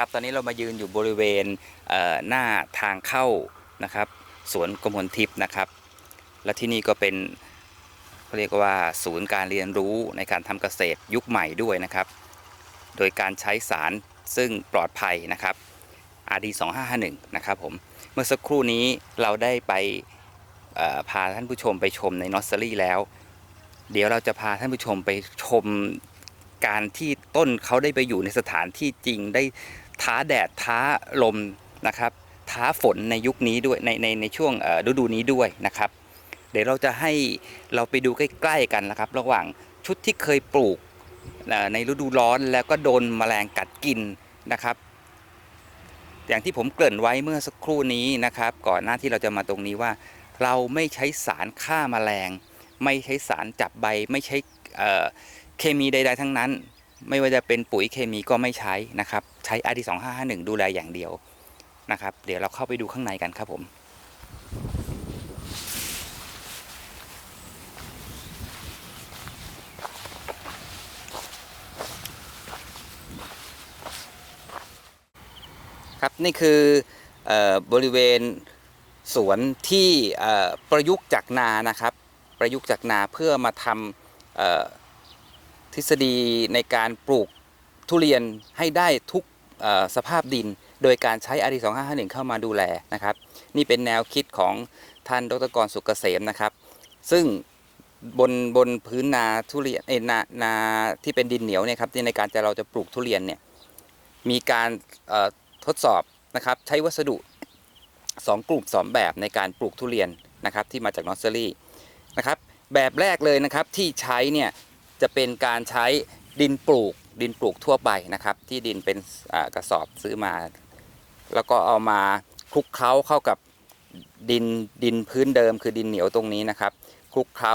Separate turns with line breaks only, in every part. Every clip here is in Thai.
ครับตอนนี้เรามายืนอยู่บริเวณเหน้าทางเข้านะครับสวนกมลทิพย์นะครับ และที่นี่ก็เป็นเขาเรียกว่าศูนย์การเรียนรู้ในการทำเกษตรยุคใหม่ด้วยนะครับ โดยการใช้สารซึ่งปลอดภัยนะครับ RD 2551นะครับผมเมื่อสักครู่นี้เราได้ไปพาท่านผู้ชมไปชมในนอสเซอรี่แล้ว เดี๋ยวเราจะพาท่านผู้ชมไปชมการที่ต้นเขาได้ไปอยู่ในสถานที่จริงได้ ท้าแดดท้าลมนะครับ ท้าฝนในยุคนี้ด้วยในในในช่วงฤดูนี้ด้วยนะครับ เดี๋ยวเราจะให้เราไปดูใกล้ๆกันนะครับ ระหว่างชุดที่เคยปลูกในฤดูร้อนแล้วก็โดนแมลงกัดกินนะครับ อย่างที่ผมเกริ่นไว้เมื่อสักครู่นี้นะครับ ก่อนหน้าที่เราจะมาตรงนี้ว่า เราไม่ใช้สารฆ่าแมลง ไม่ใช้สารจับใบ ไม่ใช้เเคมีใด ๆ ทั้งนั้น ไม่ว่าจะเป็นปุ๋ยเคมีก็ไม่ใช้นะครับ ใช้ RD 2551ดูแลอย่างเดียวนะครับ เดี๋ยวเราเข้าไปดูข้างในกันครับผม ครับนี่คืออบริเวณสวนที่ประยุกต์จากนานะครับ ประยุกต์จากนาเพื่อมาทำ ทฤษฎีในการปลูกทุเรียนให้ได้ทุกสภาพดิน โดยการใช้ RD 2551 เข้ามาดูแลนะครับ นี่เป็นแนวคิดของท่านดรกรสุกเกษมนะครับ ซึ่งบนบนพื้นนาทุเรียนเอนานาที่เป็นดินเหนียวเนี่ยครับที่ในการจะเราจะปลูกทุเรียนเนี่ยมีการทดสอบนะครับใช้วัสดุ 2 กลุ่มสองแบบในการปลูกทุเรียนนะครับที่มาจากนอสเซอรี่นะครับแบบแรกเลยนะครับที่ใช้เนี่ย จะเป็นการใช้ดินปลูกดินปลูกทั่วไปนะครับ ที่ดินเป็นกระสอบซื้อมา แล้วก็เอามาคลุกเคล้าเข้ากับดินดินพื้นเดิม คือดินเหนียวตรงนี้นะครับคลุกเคล้า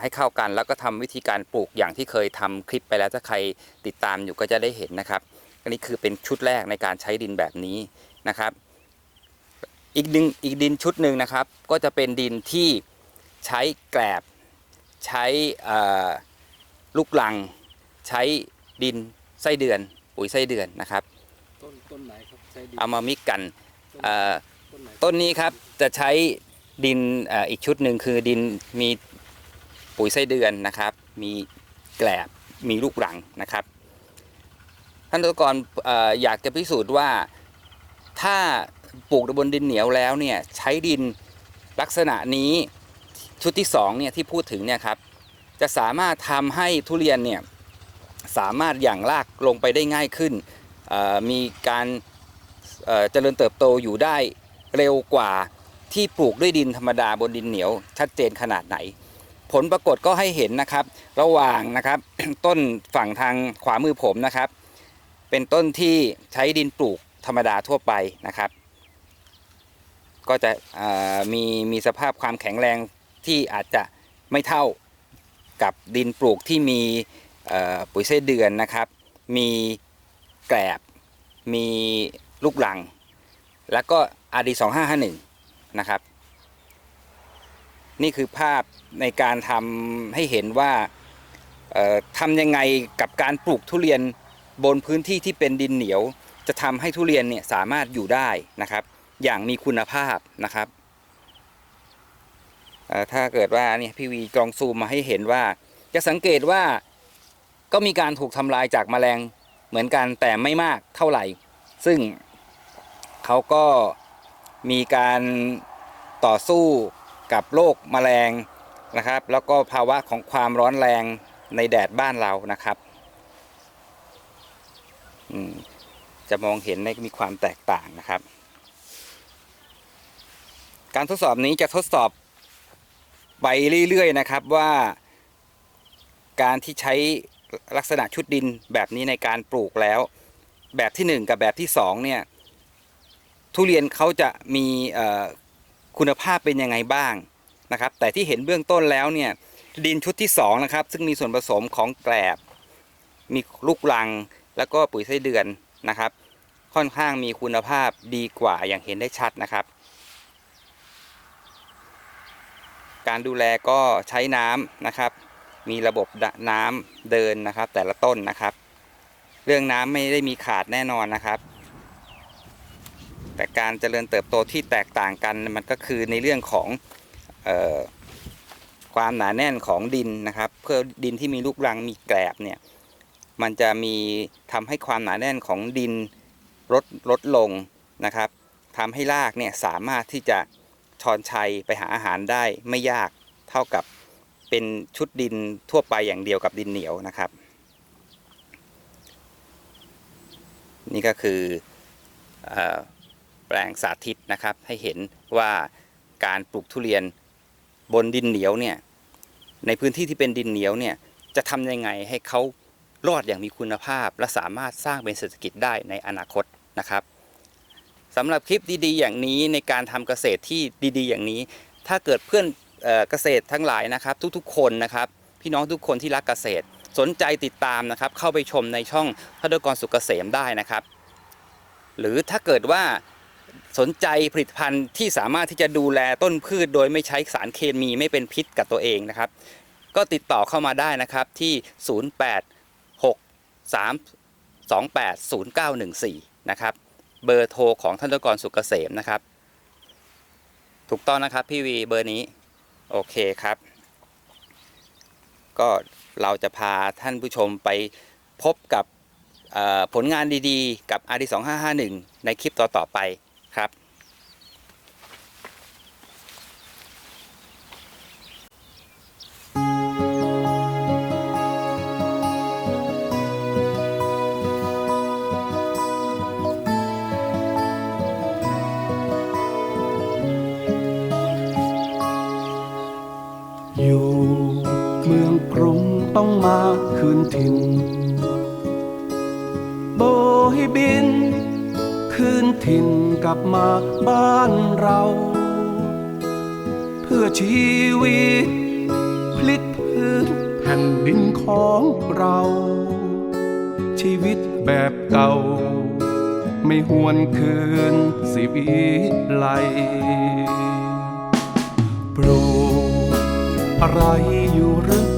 ให้เข้ากันแล้วก็ทำวิธีการปลูกอย่างที่เคยทำคลิปไปแล้วถ้าใครติดตามอยู่ก็จะได้เห็นนะครับอันนี้คือเป็นชุดแรกในการใช้ดินแบบนี้นะครับ อีกหนึ่งอีกดินชุดหนึ่งนะครับ ก็จะเป็นดินที่ใช้แกลบ ใช้เอ่อลูกลัง ใช้ดินไส้เดือน ปุ๋ยไส้เดือนนะครับ
ต้นต้นไหนครับใช้ดิน
เอามามิกกันเอ่อ
ต้นไหน
ต้นนี้ครับจะใช้ดินเอ่ออีกชุดหนึ่งคือดินมีปุ๋ยไส้เดือนนะครับ มีแกลบมีลูกหลังนะครับ ท่านตกรเอ่ออยากจะพิสูจน์ว่าถ้าปลูกบนดินเหนียวแล้วเนี่ยใช้ดินลักษณะนี้ ชุดที่สองเนี่ยที่พูดถึงเนี่ยครับจะสามารถทำให้ทุเรียนเนี่ยสามารถหย่างรากลงไปได้ง่ายขึ้น มีการเจริญเติบโตอยู่ได้เร็วกว่าที่ปลูกด้วยดินธรรมดาบนดินเหนียว ชัดเจนขนาดไหน ผลปรากฏก็ให้เห็นนะครับ ระหว่างนะครับต้นฝั่งทางขวามือผมนะครับ เป็นต้นที่ใช้ดินปลูกธรรมดาทั่วไปนะครับ ก็จะมีมีสภาพความแข็งแรง ที่อาจจะไม่เท่ากับดินปลูกที่มีปุ๋ยไส้เดือนนะครับ มีแกลบ มีลูกหลัง แล้วก็ RD 2551นะครับ นี่คือภาพในการทำให้เห็นว่าทำยังไงกับการปลูกทุเรียนบนพื้นที่ที่เป็นดินเหนียว จะทำให้ทุเรียนเนี่ยสามารถอยู่ได้นะครับ อย่างมีคุณภาพนะครับ ถ้าเกิดว่าเนี่ยพี่วีกลองซูมมาให้เห็นว่า จะสังเกตว่าก็มีการถูกทำลายจากแมลงเหมือนกันแต่ไม่มากเท่าไหร่ ซึ่งเขาก็มีการต่อสู้กับโรคแมลงนะครับ แล้วก็ภาวะของความร้อนแรงในแดดบ้านเรานะครับจะมองเห็นได้มีความแตกต่างนะครับ การทดสอบนี้จะทดสอบ ไปเรื่อยๆนะครับว่า การที่ใช้ลักษณะชุดดินแบบนี้ในการปลูกแล้ว แบบที่หนึ่งกับแบบที่สองเนี่ยทุเรียนเขาจะมีคุณภาพเป็นยังไงบ้างนะครับ แต่ที่เห็นเบื้องต้นแล้วเนี่ยดินชุดที่สองนะครับซึ่งมีส่วนผสมของแกลบ มีลูกรังแล้วก็ปุ๋ยไส้เดือนนะครับ ค่อนข้างมีคุณภาพดีกว่าอย่างเห็นได้ชัดนะครับ การดูแลก็ใช้น้ำนะครับ มีระบบน้ำเดินนะครับ แต่ละต้นนะครับ เรื่องน้ำไม่ได้มีขาดแน่นอนนะครับ แต่การเจริญเติบโตที่แตกต่างกันมันก็คือในเรื่องของออความหนาแน่นของดินนะครับ เพื่อดินที่มีลูกรังมีแกลบเนี่ยมันจะมีทำให้ความหนาแน่นของดินลดลดลงนะครับทำให้รากเนี่ยสามารถที่จะ ชอนชัยไปหาอาหารได้ไม่ยากเท่ากับเป็นชุดดินทั่วไปอย่างเดียวกับดินเหนียวนะครับ นี่ก็คืออแปลงสาธิตนะครับให้เห็นว่าการปลูกทุเรียนบนดินเหนียวเนี่ยในพื้นที่ที่เป็นดินเหนียวเนี่ยจะทำยังไงให้เขารอดอย่างมีคุณภาพ และสามารถสร้างเป็นเศรษฐกิจได้ในอนาคตนะครับ สำหรับคลิปดีๆ อย่างนี้ในการทำเกษตรที่ดีๆ อย่างนี้ ถ้าเกิดเพื่อนเออเกษตรทั้งหลายนะครับ ทุกๆ คนนะครับ พี่น้องทุกคนที่รักเกษตร สนใจติดตามนะครับ เข้าไปชมในช่องทัดกรสุกเกษมได้นะครับ หรือถ้าเกิดว่าสนใจผลิตภัณฑ์ที่สามารถที่จะดูแลต้นพืช โดยไม่ใช้สารเคมีไม่เป็นพิษกับตัวเองนะครับ ก็ติดต่อเข้ามาได้นะครับที่ 0863280914 นะครับ เบอร์โทรของท่านตกรสุกเกษมนะครับ ถูกต้องนะครับพี่วีเบอร์นี้ โอเคครับ ก็เราจะพาท่านผู้ชมไปพบกับผลงานดีๆ กับ RD 2551 ในคลิปต่อๆไปครับ
คืนถิ่น โบให้บิน คืนถิ่นกลับมาบ้านเรา เพื่อชีวิต พลิกพื้นแผ่นดินของเรา ชีวิตแบบเก่า ไม่หวนคืนสิวิไลปลูกอะไรอยู่หรือ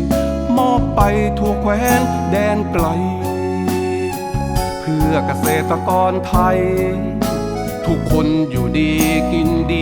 อบไปทั่วแคว้นแดนไกล เพื่อเกษตรกรไทย ทุกคนอยู่ดีกินดี